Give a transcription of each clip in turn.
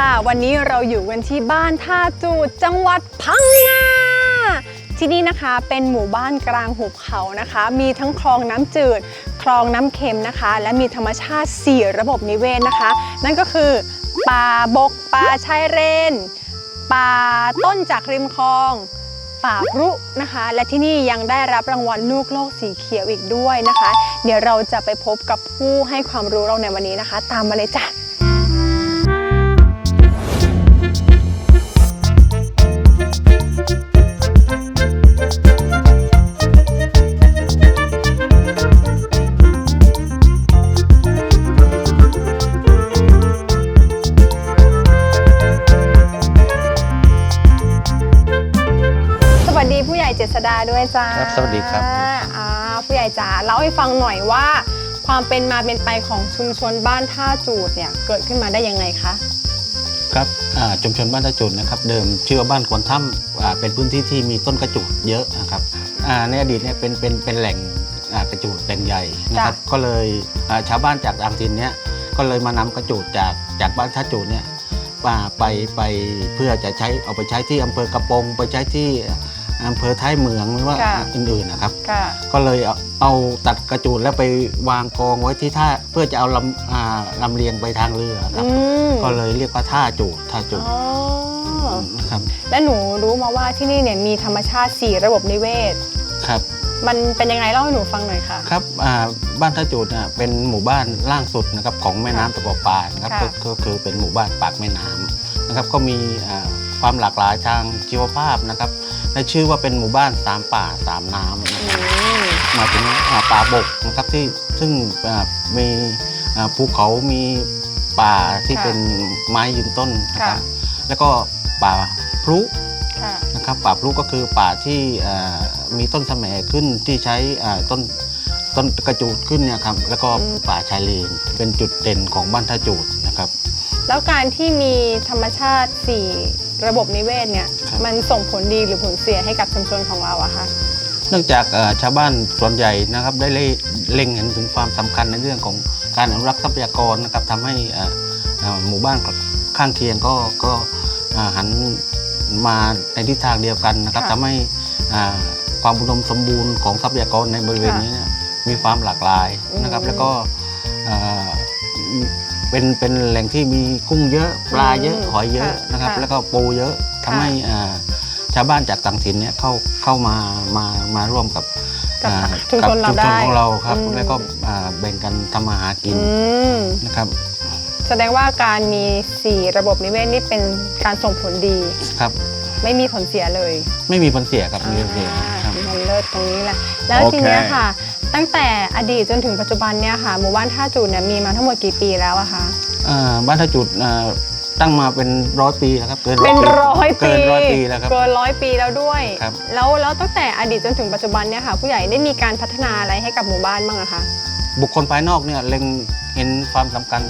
ค่ะ วันนี้เราอยู่กันที่บ้านท่าจูดจังหวัดพังงาที่นี่นะคะเป็นหมู่บ้านกลางหุบเขานะคะ มีทั้งคลองน้ำจืด คลองน้ำเค็มนะคะ และมีธรรมชาติ 4 ระบบนิเวศนะคะ นั่นก็คือป่าบกป่าชายเลนป่าต้นจากริมคลองป่าพรุนะคะ และที่นี่ยังได้รับรางวัลลูกโลกสีเขียวอีกด้วยนะคะ เดี๋ยวเราจะไปพบกับผู้ให้ความรู้เราในวันนี้นะคะ ตามมาเลยจ้ะ ดาด้วยจ้าครับสวัสดีครับอ่าผู้ใหญ่จ๋าเล่าให้ฟังหน่อยว่า ความเป็นมาเป็นไปของชุมชนบ้านท่าจูดเนี่ยเกิดขึ้นมาได้ยังไงคะครับอ่าชุมชนบ้านตะจุดนะครับเดิมชื่อว่าบ้านควนถ้ำอ่าเป็นพื้นที่ที่มีต้นกระจูดเยอะนะครับอ่าในอดีตเนี่ยเป็นเป็นเป็นแหล่งอ่ากระจูดแหล่งใหญ่นะครับจ้ะก็เลยอ่าชาวบ้านจากต่างถิ่นเนี่ยก็เลยมานำกระจูดจากจากบ้านท่าจูดเนี่ยมาไปไปเพื่อจะใช้เอาไปใช้ที่อำเภอกระโปงไปใช้ที่ อำเภอท้ายเมืองหรือว่าค่ะ อื่นๆนะครับ ค่ะ ก็เลยเอาเอาตัดกระจูดแล้วไปวางกองไว้ที่ท่าเพื่อจะเอาลำอ่าลำเลียงไปทางเรือครับ อืมก็เลยเรียกว่าท่าจูดท่าจูดอ๋อนะครับและหนูรู้มาว่าที่นี่เนี่ยมีธรรมชาติ 4 ระบบนิเวศ ครับมันเป็นยังไงเล่าให้หนูฟังหน่อยค่ะ ครับอ่าบ้านท่าจูดเนี่ยเป็นหมู่บ้านล่างสุดนะครับของแม่น้ำตะกอปานะครับค่ะ ก็ก็คือเป็นหมู่บ้านปากแม่น้ำนะครับก็มีอ่า ความหลากหลายทางชีวภาพนะครับและชื่อว่าเป็นหมู่บ้านสามป่าสามน้ำนะคอืรับมหมายถึงอ่าป่าบกนะครับที่ซึ่งอ่ามีอ่าภูเขามีป่าที่ค่ะเป็นไม้ยืนต้นนะครับค่ะแล้วก็ป่าพลุค่ะนะครับป่าพลุก็คือป่าที่เอ่อมีต้นสะแหมขึ้นที่ใช้เอ่อต้นต้นกระจูดขึ้นเนี่ยครับแล้วก็อืมป่าชายเลนเป็นจุดเด่นของบ้านท่าจูดนะครับ แล้วการที่มีธรรมชาติ4 ระบบนิเวศเนี่ยครับ มันส่งผลดีหรือผลเสียให้กับชุมชนของเราอะคะเนื่องจากเอ่อชาวบ้านส่วนใหญ่นะครับได้เล่เล็งเห็นถึงความสำคัญในเรื่องของการอนุรักษ์ทรัพยากรนะครับทำให้เอ่อเอ่อหมู่บ้านข้างเคียงก็ก็เอ่อหันมาในทิศทางเดียวกันนะครับค่ะทำให้อ่าความอุดมสมบูรณ์ของทรัพยากรในบริเวณค่ะนี้เนี่ยมีความหลากหลายนะครับอืมแล้วก็เอ่อ เป็นเป็นแหล่งที่มีกุ้งเยอะปลาเยอะอืมหอยเยอะค่ะนะครับ ค่ะแล้วก็ปูเยอะทำให้อ่าชาวบ้านจากต่างถิ่นเนี่ยเข้าเข้ามามามาร่วมกับกับอ่าชุมชนเรากับชุมชนได้ของเราครับ อืม แล้วก็อ่าแบ่งกันทำมาหากินอืมนะครับแสดงว่าการมี 4 ระบบนิเวศนี่เป็นการส่งผลดี ครับ ไม่มีผลเสียเลยไม่มีผลเสียครับไม่มีผลเสียอ่าครับ มันเลิศตรงนี้แหละ แล้วโอเค ทีเนี้ยค่ะ ตั้งแต่อดีตจนถึงปัจจุบันเนี่ยค่ะ หมู่บ้านท่าจูดเนี่ยมีมาทั้งหมดกี่ปีแล้วอะคะ อ่าบ้านท่าจุดอ่าตั้งมาเป็นร้อยปีแล้วครับเกินเป็นร้อยปีเกินร้อยปีแล้วครับ เกินร้อยปีแล้วด้วย ครับ แล้วแล้วตั้งแต่อดีตจนถึงปัจจุบันเนี่ยค่ะ ผู้ใหญ่ได้มีการพัฒนาอะไรให้กับหมู่บ้านบ้างอะคะ บุคคลภายนอกเนี่ยเล็งเห็นความสำคัญ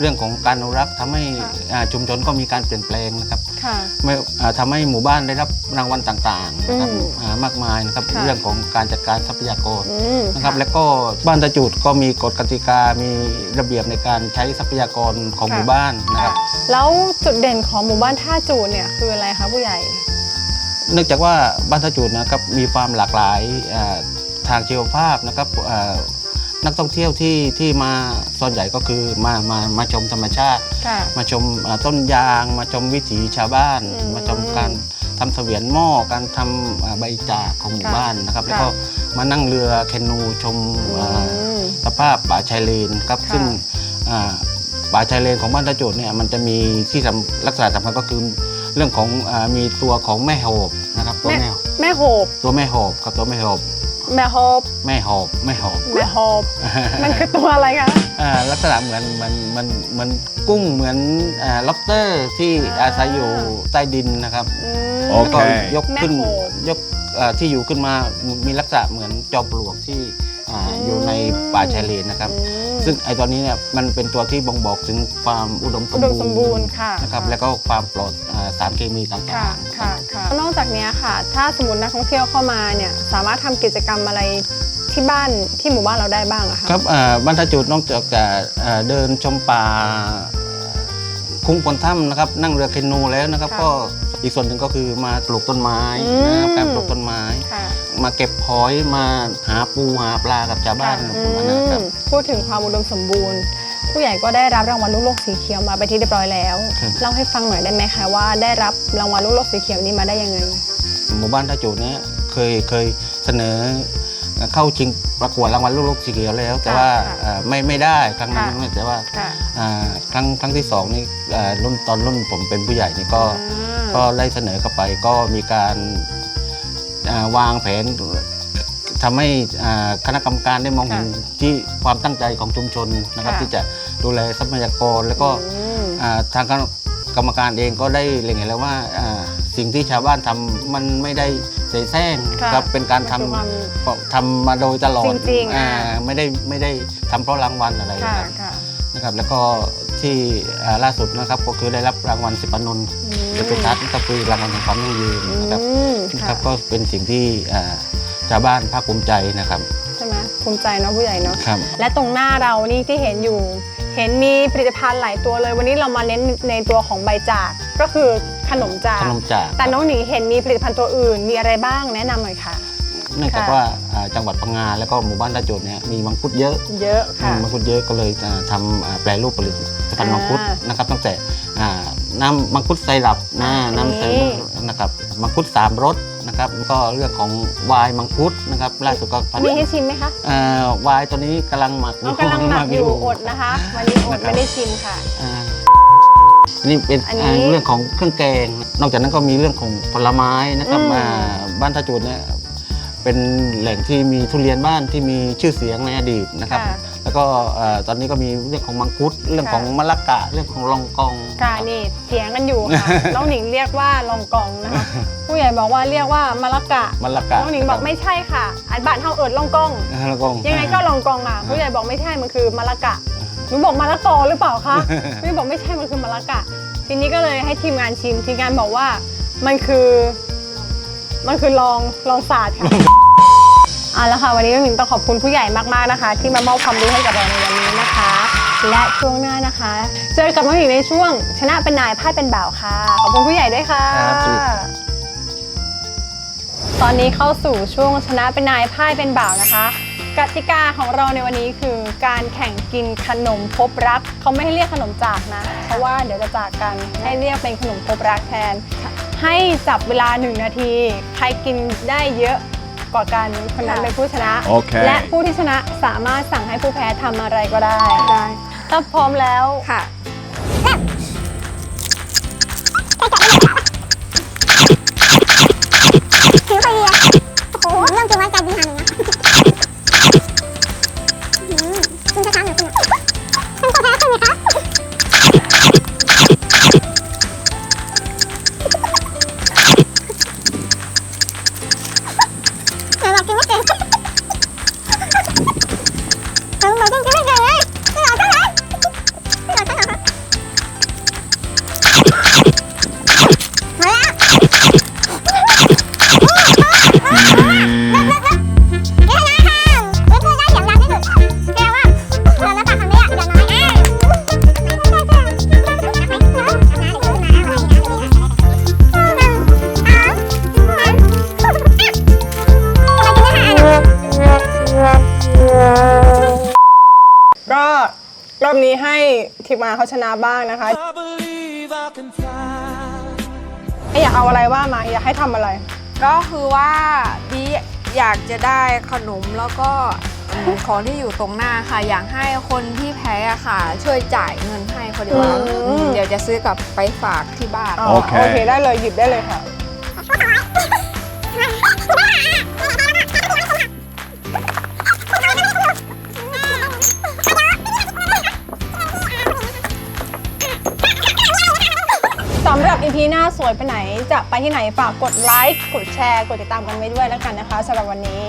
เรื่องของการอนุรักษ์ทำให้ค่ะอ่าชุมชนก็มีการเปลี่ยนแปลงนะครับค่ะ ไม่อ่าทำให้หมู่บ้านได้รับรางวัลต่างๆนะครับอืมอ่ามากมายนะครับค่ะ เรื่องของการจัดการทรัพยากรอืมนะครับแล้วก็บ้านตะจูดก็มีกฎกติกา มีระเบียบในการใช้ทรัพยากรของหมู่บ้านนะคค่ะรับ แล้วจุดเด่นของหมู่บ้านท่าจูดเนี่ยคืออะไรคะผู้ใหญ่ เนื่องจากว่าบ้านตะจูดนะครับมีความหลากหลายอ่าทางชีวภาพนะครับอ่า นักท่องเที่ยวที่ที่มาส่วนใหญ่ก็คือมามามาชมธรรมชาติ ค่ะ มาชมอ่าต้นยางมาชมวิถีชาวบ้าน อืมมาชมการทำเสวียนหม้อการทำอ่าใบจากของหมู่ค่ะบ้านนะครับค่ะแล้วก็มานั่งเรือแคนูชมอือ่ามสภาพป่าชายเลนครับค่ะซึ่งอ่าป่าชายเลนของบ้านตะโจดเนี่ยมันจะมีที่สำลักษณะสำคัญก็คือเรื่องของอามีตัวของแม่โหบนะครับตัวแม่ แม่แม่โหบตัวแม่โหบครับตัวแม่โหบ แม่โหบแม่โหบแม่โหบแม่โหบมันคือตัวอะไรคะ อ่าลักษณะเหมือนเหมันมันมันกุ้งเหมือนอ่าล็อบสเตอร์ที่อ่า อาศัยอยู่ใต้ดินนะครับอืมโอ แล้วเค ก็ยกขึ้นแม่โหบยกอ่าที่อยู่ขึ้นมามีลักษณะเหมือนจอมปลวกที่ อ่าอืมอยู่ในป่าชายเลนนะครับอืมซึ่งไอตัวนี้เนี่ยมันเป็นตัวที่บ่งบอกถึงความอุดมสอุมดบูมรณ์สมบูรณ์ค่ะ นะครับแล้วก็ความปลอดอ่าสารเคมีต่ค่ะางๆค่ะค่ะนอกจากเนี้ยค่ะ ถ้าสมมตินักท่องเที่ยวเข้ามาเนี่ยสามารถทำกิจกรรมอะไรที่บ้านที่หมู่บ้านเราได้บ้างอะคะ ครับอ่าบ้านท่าจุดนอกจากจะอ่าเดินชมป่าคคุ้มคนถ้ำนะครับนั่งเรือแคนูแล้วนะครับค่ะ ก็ อีกส่วนหนึ่งก็คือมาปลูกต้นไม้อืม นะครับการปลูกต้นไม้ ค่ะมาเก็บหอยมาหาปูหาปลากับชาวบ้านค่ะประมาณนั้นครับอืมพูดถึงความอุดมสมบูรณ์ ผู้ใหญ่ก็ได้รับรางวัลลูกโลกสีเขียวมาไปนที่เรียบร้อยแล้วครับเล่าให้ฟังหน่อยได้ไหมคะว่าได้รับรางวัลลูกโลกสีเขียวนี้มาได้ยังไง หมู่บ้านท่าจูดเนี่ยเคยเคยเสนอ เข้าชิงประกวดรางวัลลูกโลกสีเขียวแล้ว แต่ว่าค่ะเอ่อไม่ไม่ได้ครั้งนั้นค่ะ แต่ว่าค่ะอ่าครั้งครั้งที่สองนี่เอ่อรุ่นตอนรุ่นผมเป็นผู้ใหญ่นี่ก็ ก็ได้เสนอเข้าไปก็มีการอ่าวางแผนทำให้อ่าคณะกรรมการได้มองเห็นค่ะที่ความตั้งใจของชุมชนนะครับ ค่ะ ที่จะดูแลทรัพยากรแล้วก็อืม อ่าทางคณะกรรมการเองก็ได้เล็งเห็นแล้วว่าอ่า สิ่งที่ชาวบ้านทำมันไม่ได้เสแสร้งค่ะครับเป็นการทมันคือความำทำมาโดยตลอดจริงๆอ่าอ่า ไม่ได้ไม่ได้ทำเพราะรางวัลอะไรค่ะนะครับค่ะนะครับ แล้วก็ที่อ่าล่าสุดนะครับก็คือได้รับรางวัลสิบปนนท์อืมเดชทัศน์ก็คือรางวัลแห่งความยั่งยืนนะครับ อืมนะคค่ะรับก็เป็นสิ่งที่อ่าชาวบ้านภาคภูมิใจนะครับใช่ไหมภูมิใจเนาะผู้ใหญ่เนาะ ครับ และตรงหน้าเรานี่ที่เห็นอยู่ เห็นมีผลิตภัณฑ์หลายตัวเลย วันนี้เรามาเน้นในตัวของใบจากก็คือ ขนมจากขนมจาก แต่น้องหนิงเห็นมีผลิตภัณฑ์ตัวอื่น มีอะไรบ้างแนะนำหน่อยค่ะ เนื่องจากค่ะว่าอ่าจังหวัดพังงาแล้วก็หมู่บ้านตาโจดเนี่ยมีมังคุดเยอะเยอะค่ะ มังคุดเยอะก็เลยจะทำอ่าแปรรูปผลิตภัณฑ์มังคุดอ่านนะครับตั้งแต่อ่าน้ำมังคุดไซรัปนะอันนี้น้ำไซรัปนะครับมังคุดสามรสนะครับก็เรื่องของไวน์มังคุดนะครับล่าสุดก็พัฒมีนาให้ชิมไหมคะอ่าไวน์ตัวนี้กำลังหมักน้องกำลังหมักอยู่อดนะคะ วันนี้อดไม่ได้ชิมค่ะ อ่า อันนี่เป็นอันนี้อ่าเรื่องของเครื่องแกง นอกจากนั้นก็มีเรื่องของผลไม้นะครับอืม อ่าบ้านท่าจูดเนี่ยเป็นแหล่งที่มีทุเรียนบ้านที่มีชื่อเสียงในอดีตนะครับ ค่ะ แล้วก็เอ่อตอนนี้ก็มีเรื่องของมังคุด เรื่องของค่ะมะละกะ เรื่องของลองกองค่ะนี่เถียงกันอยู่ค่ะ น้องหนิงเรียกว่าลองกองนะคะ ผู้ใหญ่บอกว่าเรียกว่ามะละกะ มะละกะน้องหนิงบอกไม่ใช่ค่ะ อันบ้านเฮาเอิดลองกองอ่าลองกองยังไงก็ลองกองอะผู้ใหญ่บอกไม่ใช่มันคือมะละกะ หนูบอกมะละกอหรือเปล่าคะ พี่บอกไม่ใช่มันคือมะละกะ ทีนี้ก็เลยให้ทีมงานชิม ทีมงานบอกว่ามันคือ มันคือลองลองศาสตร์ค่ะเอาละค่ะวันนี้น้องหนิงต้องขอบคุณผู้ใหญ่มากๆนะคะ ที่มามอบความรู้ให้กับเราในวันนี้นะคะ และช่วงหน้านะคะ เจอกับน้องหนิงในช่วง ชนะเป็นนายพ่ายเป็นบ่าวค่ะ ขอบคุณผู้ใหญ่ด้วยค่ะ ครับสวัสดีครับ ตอนนี้เข้าสู่ช่วงชนะเป็นนายพ่ายเป็นบ่าวนะคะ กติกาของเราในวันนี้คือการแข่งกินขนมพบรักเขาไม่ให้เรียกขนมจากนะ เพราะว่าเดี๋ยวจะจากกันให้เรียกเป็นขนมพบรักแทน ให้จับเวลา1นาที ใครกินได้เยอะกว่ากันคนนั้นเป็นผู้ชนะ โอเค และผู้ที่ชนะสามารถสั่งให้ผู้แพ้ทำอะไรก็ได้ ได้ ถ้าพร้อมแล้ว ค่ะ อบนี้ให้ทีมงานเขาชนะบ้างนะคะ อยากเอาอะไรว่ามาอยากให้ทำอะไร ก็คือว่าบีอยากจะได้ขนมแล้วก็อืมของที่อยู่ตรงหน้าค่ะ อยากให้คนที่แพ้อะค่ะ ช่วยจ่ายเงินให้เขาดีกว่าอืม อืมเดี๋ยวจะซื้อกลับไปฝากที่บ้าน อ๋อโอเค โอเคได้เลยหยิบได้เลยค่ะ สำหรับอีพีหน้าสวยไปไหน จะไปที่ไหนฝากกดไลค์กดแชร์ กดติดตามกันไว้ด้วยแล้วกันนะคะสำหรับวันนี้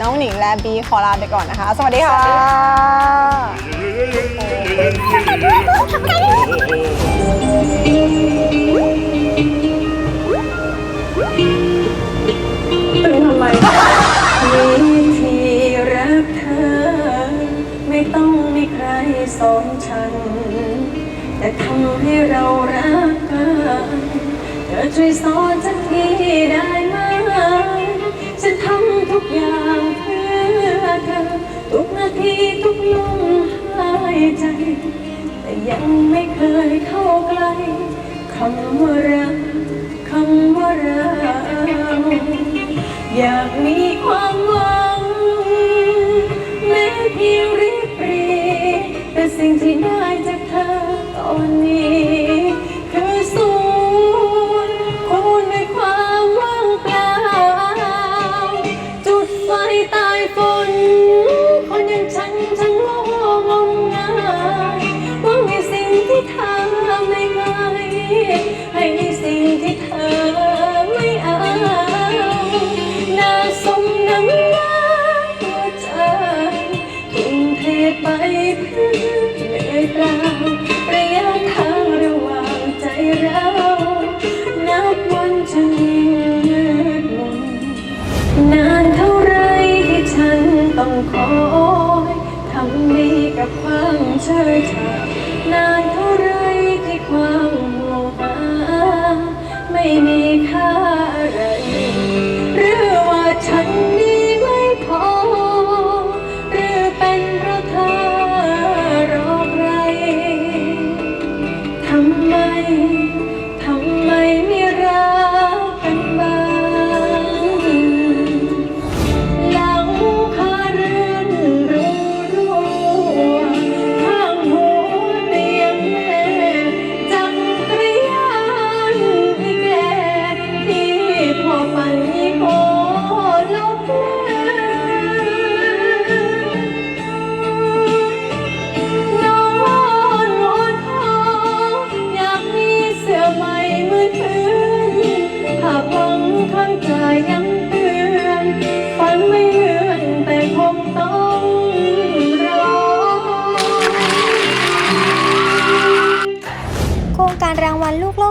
น้องหนิงและบีขอลาไปก่อนนะคะ สวัสดีค่ะ ยังไม่เคยเข้าใกล้คำว่ารักคำว่าเราอยากมีความหวัง แม้เพียงริบรีแต่สิ่งที่ได้จากเธอตอนนี้ ต้องคอยทำดีกับความเชื่อชา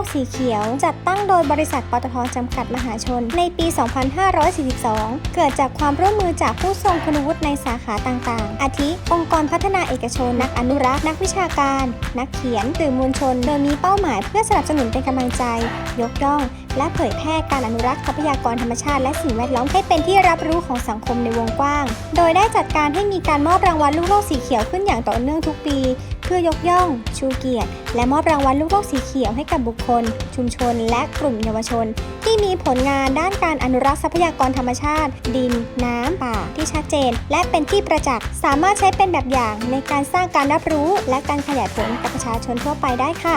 กสีเขียว จัดตั้งโดยบริษัทปตทจำกัดมหาชน ในปี 2542 เกิดจากความร่วมมือจากผู้ทรงคุณวุฒิในสาขาต่างๆ อาทิ องค์กรพัฒนาเอกชน นักอนุรักษ์ นักวิชาการ นักเขียนสื่อมวลชน โดยมีเป้าหมายเพื่อสนับสนุนเป็นกำลังใจ ยกย่อง และเผยแพร่การอนุรักษ์ทรัพยากรธรรมชาติและสิ่งแวดล้อมให้เป็นที่รับรู้ของสังคมในวงกว้าง โดยได้จัดการให้มีการมอบรางวัลลูกโลกสีเขียวขึ้นอย่างต่อเนื่องทุกปี พื่อยกย่อง ชูเกียรติ และมอบรางวัลลูกโลกสีเขียวให้กับบุคคล ชุมชน และกลุ่มเยาวชน ที่มีผลงานด้านการอนุรักษ์ทรัพยากรธรรมชาติ ดิน น้ำป่า ที่ชัดเจน และเป็นที่ประจักษ์สามารถใช้เป็นแบบอย่างในการสร้างการรับรู้ และการขยายผลกับประชาชนทั่วไปได้ค่ะ